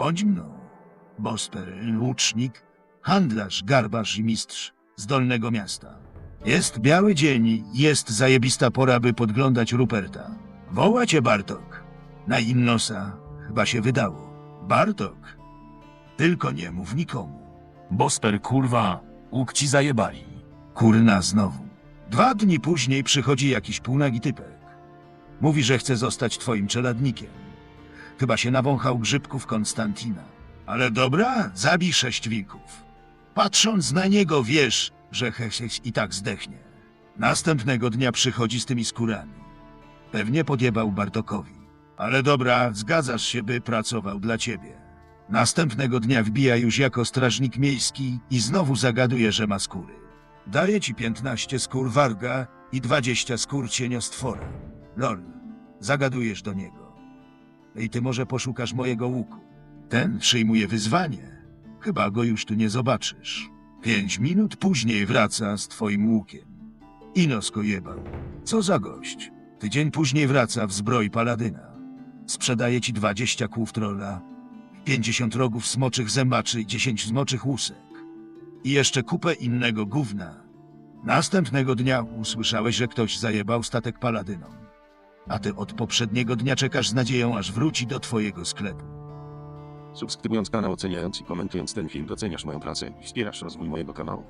Bądź mną. Bosper, łucznik, handlarz, garbarz i mistrz z Dolnego Miasta. Jest biały dzień, jest zajebista pora, by podglądać Ruperta. Woła cię Bartok. Na Innosa chyba się wydało. Bartok. Tylko nie mów nikomu. Bosper, kurwa, łuk ci zajebali. Kurna znowu. Dwa dni później przychodzi jakiś półnagi typek. Mówi, że chce zostać twoim czeladnikiem. Chyba się nawąchał grzybków Konstantina. Ale dobra, zabij sześć wilków. Patrząc na niego wiesz, że Hesiek i tak zdechnie. Następnego dnia przychodzi z tymi skórami. Pewnie podjebał Bartokowi. Ale dobra, zgadzasz się, by pracował dla ciebie. Następnego dnia wbija już jako strażnik miejski i znowu zagaduje, że ma skóry. Daję ci 15 skór warga i 20 skór cieniostwora. Lol, zagadujesz do niego. I ty może poszukasz mojego łuku. Ten przyjmuje wyzwanie. Chyba go już tu nie zobaczysz. Pięć minut później wraca z twoim łukiem. Inosko jebał. Co za gość. Tydzień później wraca w zbroi paladyna. Sprzedaje ci 20 kłów trolla, 50 rogów smoczych zębaczy i 10 smoczych łusek. I jeszcze kupę innego gówna. Następnego dnia usłyszałeś, że ktoś zajebał statek paladynom. A ty od poprzedniego dnia czekasz z nadzieją, aż wróci do twojego sklepu. Subskrybując kanał, oceniając i komentując ten film, doceniasz moją pracę i wspierasz rozwój mojego kanału.